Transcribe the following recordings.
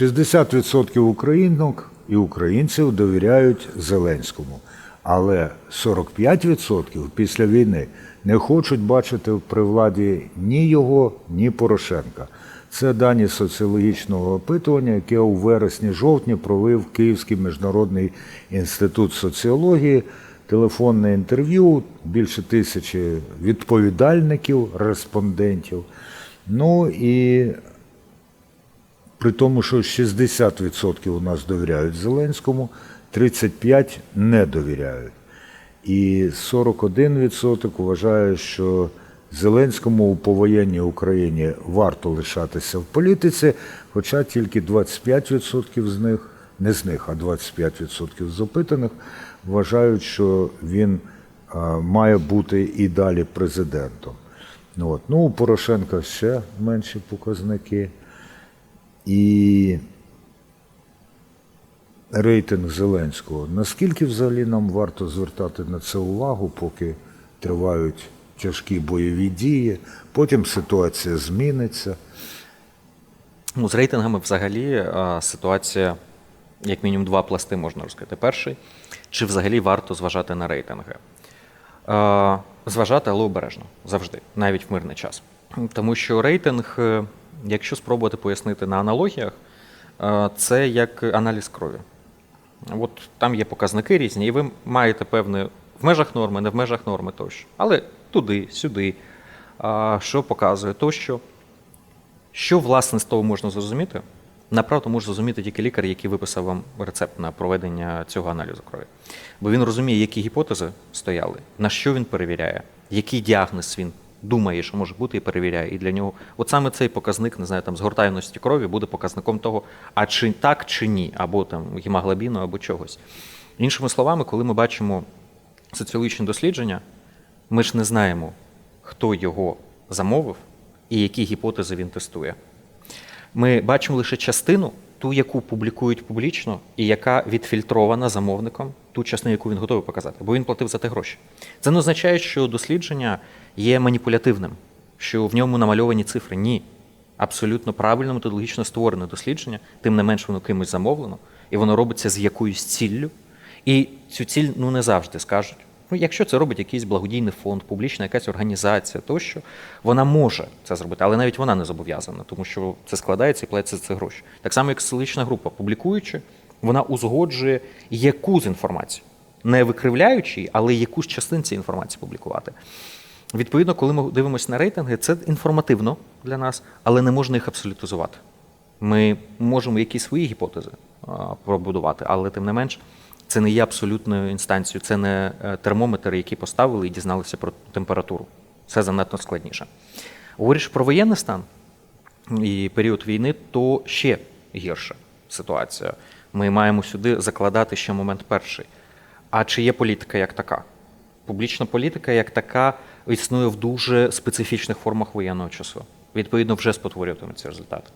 60% українок і українців довіряють Зеленському, але 45% після війни не хочуть бачити при владі ні його, ні Порошенка. Це дані соціологічного опитування, яке у вересні-жовтні провів Київський міжнародний інститут соціології. Телефонне інтерв'ю, більше тисячі відповідальників, респондентів. Ну і при тому, що 60% у нас довіряють Зеленському, 35% не довіряють. І 41% вважає, що Зеленському у повоєнній Україні варто лишатися в політиці, хоча тільки 25% з них, не з них, а 25% з опитаних вважають, що він а, має бути і далі президентом. Ну, от. ну, у Порошенка ще менші показники. І рейтинг Зеленського. Наскільки взагалі нам варто звертати на це увагу, поки тривають тяжкі бойові дії, потім ситуація зміниться. Ну, з рейтингами взагалі е, ситуація, як мінімум, два пласти можна розказати. Перший, чи взагалі варто зважати на рейтинги? Е, Зважати, але обережно завжди, навіть в мирний час. Тому що рейтинг, е, якщо спробувати пояснити на аналогіях, е, це як аналіз крові. От там є показники різні, і ви маєте певне в межах норми, не в межах норми тощо. Але туди, сюди, що показує тощо. Що власне з того можна зрозуміти? Направду може зрозуміти тільки лікар, який виписав вам рецепт на проведення цього аналізу крові. Бо він розуміє, які гіпотези стояли, на що він перевіряє, який діагноз він думає, що може бути, і перевіряє. І для нього, от саме цей показник, не знаю, там згортайності крові буде показником того, а чи так, чи ні, або там гемоглобіну, або чогось. Іншими словами, коли ми бачимо соціологічні дослідження, ми ж не знаємо, хто його замовив і які гіпотези він тестує. Ми бачимо лише частину, ту, яку публікують публічно, і яка відфільтрована замовником, ту частину, яку він готовий показати, бо він платив за те гроші. Це не означає, що дослідження є маніпулятивним, що в ньому намальовані цифри. Ні. Абсолютно правильно методологічно створене дослідження, тим не менш воно кимось замовлено, і воно робиться з якоюсь ціллю. І цю ціль ну не завжди скажуть. Ну, якщо це робить якийсь благодійний фонд, публічна якась організація, тощо вона може це зробити, але навіть вона не зобов'язана, тому що це складається і платиться за це гроші. Так само, як соціологічна група, публікуючи, вона узгоджує яку з інформації, не викривляючи, але яку ж частин цієї інформації публікувати. Відповідно, коли ми дивимося на рейтинги, це інформативно для нас, але не можна їх абсолютизувати. Ми можемо якісь свої гіпотези пробудувати, але тим не менш, це не є абсолютною інстанцією, це не е, термометр, який поставили і дізналися про температуру. Це занадто складніше. Говориш про воєнний стан і період війни, то ще гірша ситуація. Ми маємо сюди закладати ще момент перший. А чи є політика як така? Публічна політика як така існує в дуже специфічних формах воєнного часу. Відповідно, вже спотворюватиме ці результати.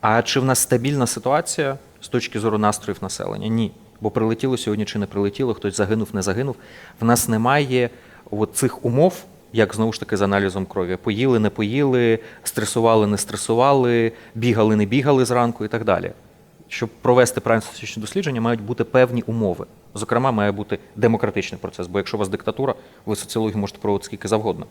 А чи в нас стабільна ситуація з точки зору настроїв населення? Ні. Бо прилетіло сьогодні чи не прилетіло, хтось загинув, не загинув. В нас немає от цих умов, як знову ж таки з аналізом крові. Поїли, не поїли, стресували, не стресували, бігали, не бігали зранку і так далі. Щоб провести правильне статистичне дослідження, мають бути певні умови. Зокрема, має бути демократичний процес. Бо якщо у вас диктатура, ви соціологію можете проводити скільки завгодно.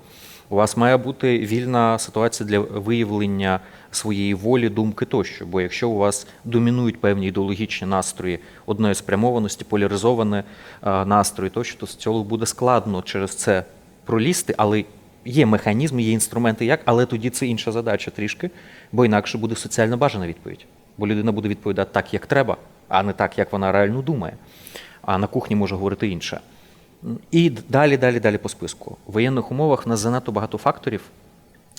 У вас має бути вільна ситуація для виявлення своєї волі, думки тощо. Бо якщо у вас домінують певні ідеологічні настрої одної спрямованості, поляризовані е, настрої тощо, то соціологу буде складно через це пролізти, але є механізми, є інструменти як, але тоді це інша задача трішки, бо інакше буде соціально бажана відповідь. Бо людина буде відповідати так, як треба, а не так, як вона реально думає. А на кухні може говорити інше. І далі, далі, далі по списку. В воєнних умовах в нас занадто багато факторів,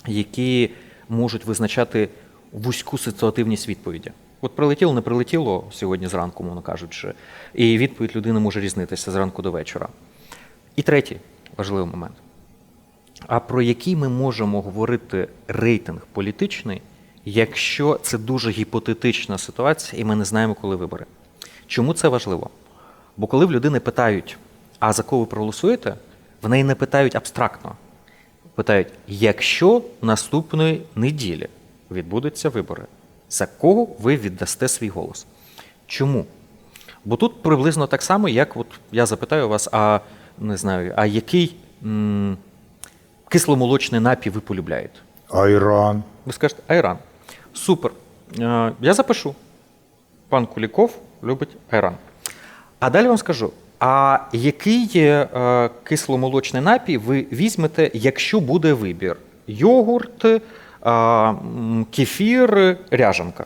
які можуть визначати вузьку ситуативність відповіді. От прилетіло, не прилетіло сьогодні зранку, мовно кажучи, і відповідь людини може різнитися зранку до вечора. І третій важливий момент. А про який ми можемо говорити рейтинг політичний, якщо це дуже гіпотетична ситуація, і ми не знаємо, коли вибори? Чому це важливо? Бо коли в людини питають, а за кого ви проголосуєте, в неї не питають абстрактно. Питають, якщо наступної неділі відбудуться вибори, за кого ви віддасте свій голос. Чому? Бо тут приблизно так само, як от я запитаю вас, а не знаю, а який м, кисломолочний напій ви полюбляєте? Айран. Ви скажете, айран. Супер. Е, Я запишу. Пан Куліков любить айран. А далі вам скажу: а який е, кисломолочний напій ви візьмете, якщо буде вибір? Йогурт, е, кефір, ряжанка.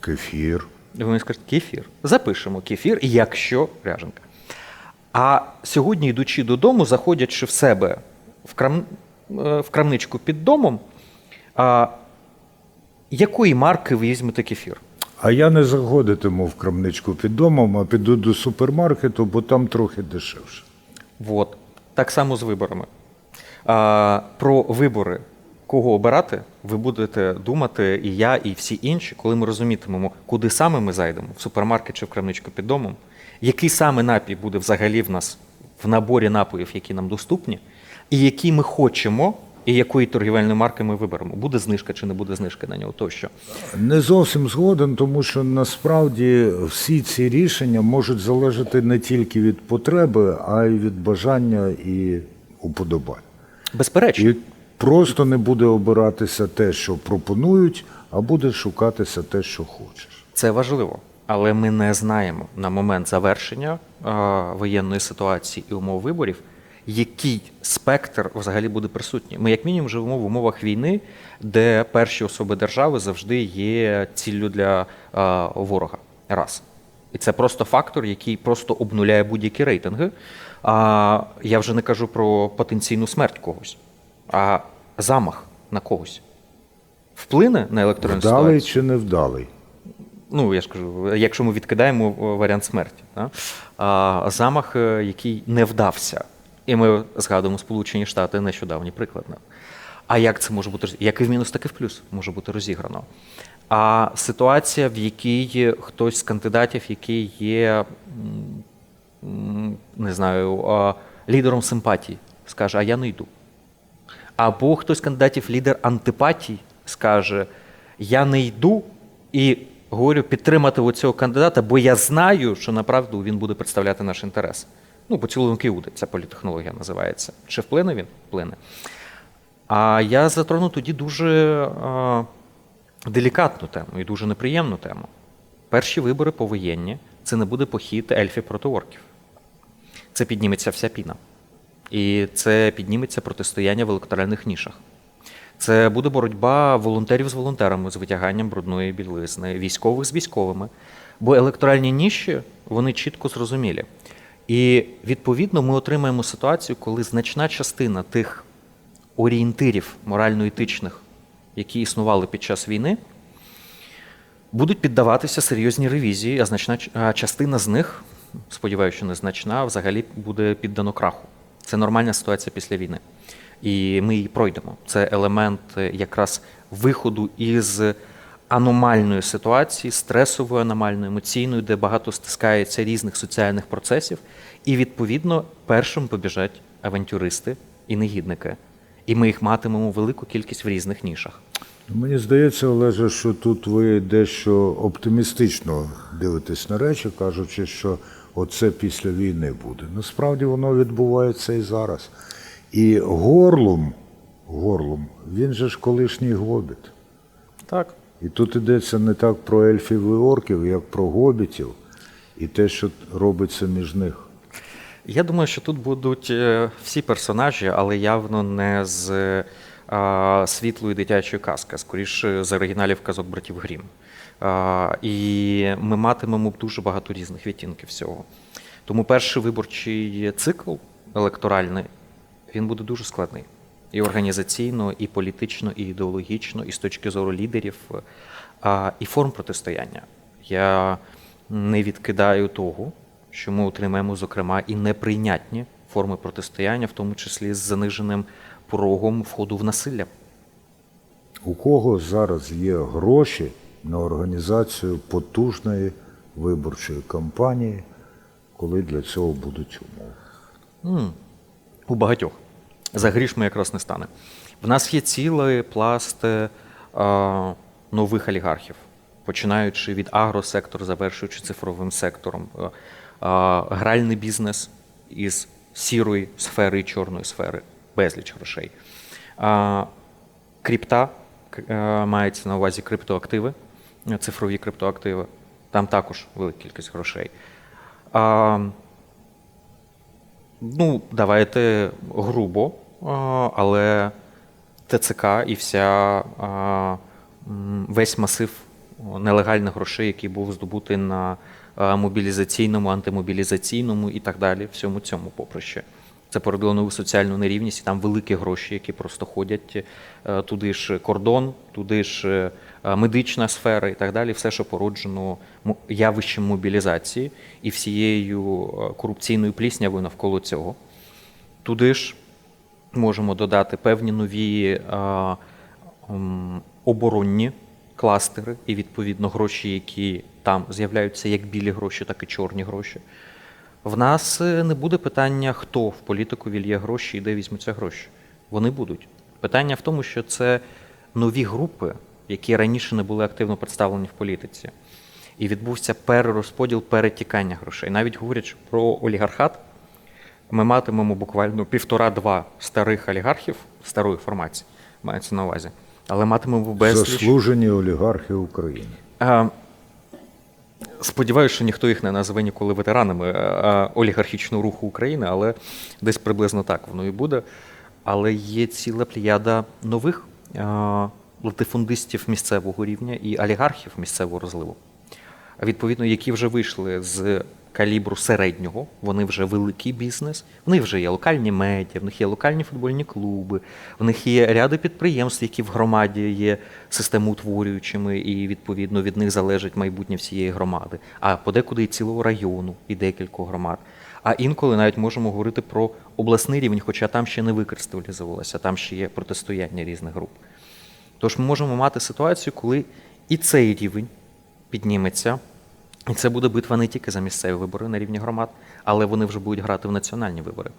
Кефір. Ви мені скажете, кефір. Запишемо кефір, якщо ряженка. А сьогодні, йдучи додому, заходячи в себе в, крам... в крамничку під домом, якої марки ви візьмете кефір? А я не заходитиму в крамничку під домом, а піду до супермаркету, бо там трохи дешевше. От. Так само з виборами. А, про вибори, кого обирати, ви будете думати, і я, і всі інші, коли ми розумітимемо, куди саме ми зайдемо, в супермаркет чи в крамничку під домом, який саме напій буде взагалі в нас в наборі напоїв, які нам доступні, і які ми хочемо, і якої торгівельної марки ми виберемо. Буде знижка чи не буде знижки на нього тощо. Не зовсім згоден, тому що насправді всі ці рішення можуть залежати не тільки від потреби, а й від бажання і уподобань. Безперечно. І просто не буде обиратися те, що пропонують, а буде шукатися те, що хочеш. Це важливо, але ми не знаємо на момент завершення е, воєнної ситуації і умов виборів, який спектр взагалі буде присутній. Ми, як мінімум, живемо в умовах війни, де перші особи держави завжди є ціллю для е, ворога. Раз. І це просто фактор, який просто обнуляє будь-які рейтинги. А я вже не кажу про потенційну смерть когось, а замах на когось. Вплине на електронну Вдалий ситуацію? чи невдалий? ну я ж кажу, якщо ми відкидаємо е, варіант смерті, да? а, замах, е, який не вдався. І ми згадуємо Сполучені Штати нещодавній приклад. А як це може бути як і в мінус, так і в плюс може бути розіграно. А ситуація, в якій хтось з кандидатів, який є не знаю, лідером симпатії, скаже, а я не йду. Або хтось з кандидатів лідер антипатій скаже: Я не йду і говорю підтримати цього кандидата, бо я знаю, що направду він буде представляти наш інтерес. Ну, поцілунок Іуди, ця політехнологія називається. Чи вплине він? Вплине. А я затрону тоді дуже е, делікатну тему і дуже неприємну тему. Перші вибори повоєнні це не буде похід ельфів проти орків. Це підніметься вся піна. І це підніметься протистояння в електоральних нішах. Це буде боротьба волонтерів з волонтерами з витяганням брудної білизни, військових з військовими. Бо електоральні ніші вони чітко зрозумілі. І відповідно ми отримаємо ситуацію, коли значна частина тих орієнтирів морально-етичних, які існували під час війни, будуть піддаватися серйозній ревізії, а значна а частина з них, сподіваюся, що незначна, взагалі буде піддано краху. Це нормальна ситуація після війни. І ми її пройдемо. Це елемент е, якраз виходу із аномальної ситуації, стресової, аномальної, емоційної, де багато стискається різних соціальних процесів. І відповідно першим побіжать авантюристи і негідники. І ми їх матимемо велику кількість в різних нішах. Мені здається, Олеже, що тут ви дещо оптимістично дивитесь на речі, кажучи, що оце після війни буде. Насправді воно відбувається і зараз. І горлум, горлум, він же ж колишній гобіт. Так. І тут йдеться не так про ельфів і орків, як про гобітів, і те, що робиться між них. Я думаю, що тут будуть е, всі персонажі, але явно не з е, світлої дитячої казки, скоріше з оригіналів казок братів Грім. Е, і ми матимемо дуже багато різних відтінків всього. Тому перший виборчий цикл електоральний він буде дуже складний. І організаційно, і політично, і ідеологічно, і з точки зору лідерів, і форм протистояння. Я не відкидаю того, що ми отримаємо, зокрема, і неприйнятні форми протистояння, в тому числі з заниженим порогом входу в насилля. У кого зараз є гроші на організацію потужної виборчої кампанії, коли для цього будуть умови? У багатьох. За грішми якраз не стане. В нас є цілий пласт е, нових олігархів, починаючи від агросектору, завершуючи цифровим сектором, е, е, гральний бізнес із сірої сфери і чорної сфери, безліч грошей. А, Крипта е, мається на увазі криптоактиви, е, цифрові криптоактиви. Там також велика кількість грошей. Ну, давайте грубо, але ТЦК і вся весь масив нелегальних грошей, який був здобутий на мобілізаційному, антимобілізаційному і так далі, всьому цьому поприще. Це породило нову соціальну нерівність, і там великі гроші, які просто ходять е, туди ж кордон, туди ж е, медична сфера і так далі, все, що породжено явищем мобілізації і всією е, корупційною пліснявою навколо цього. Туди ж можемо додати певні нові оборонні кластери і, відповідно, гроші, які там з'являються як білі гроші, так і чорні гроші. В нас е, не буде питання, хто в політику вільє гроші і де візьмуться гроші. Вони будуть. Питання в тому, що це нові групи, які раніше не були активно представлені в політиці. І відбувся перерозподіл перетікання грошей. Навіть говорячи про олігархат, ми матимемо буквально півтора-два старих олігархів старої формації, мається на увазі. Але матимемо безліч. Заслужені олігархи України. Сподіваюся, що ніхто їх не назве ніколи ветеранами а, олігархічного руху України, але десь приблизно так воно і буде. Але є ціла пліяда нових а, латифундистів місцевого рівня і олігархів місцевого розливу. Відповідно, які вже вийшли з калібру середнього, вони вже великий бізнес, в них вже є локальні медіа, в них є локальні футбольні клуби, в них є ряди підприємств, які в громаді є системоутворюючими, і відповідно від них залежить майбутнє всієї громади, а подекуди і цілого району, і декількох громад. А інколи навіть можемо говорити про обласний рівень, хоча там ще не викристалізувалося, там ще є протистояння різних груп. Тож ми можемо мати ситуацію, коли і цей рівень підніметься, і це буде битва не тільки за місцеві вибори на рівні громад, але вони вже будуть грати в національні вибори.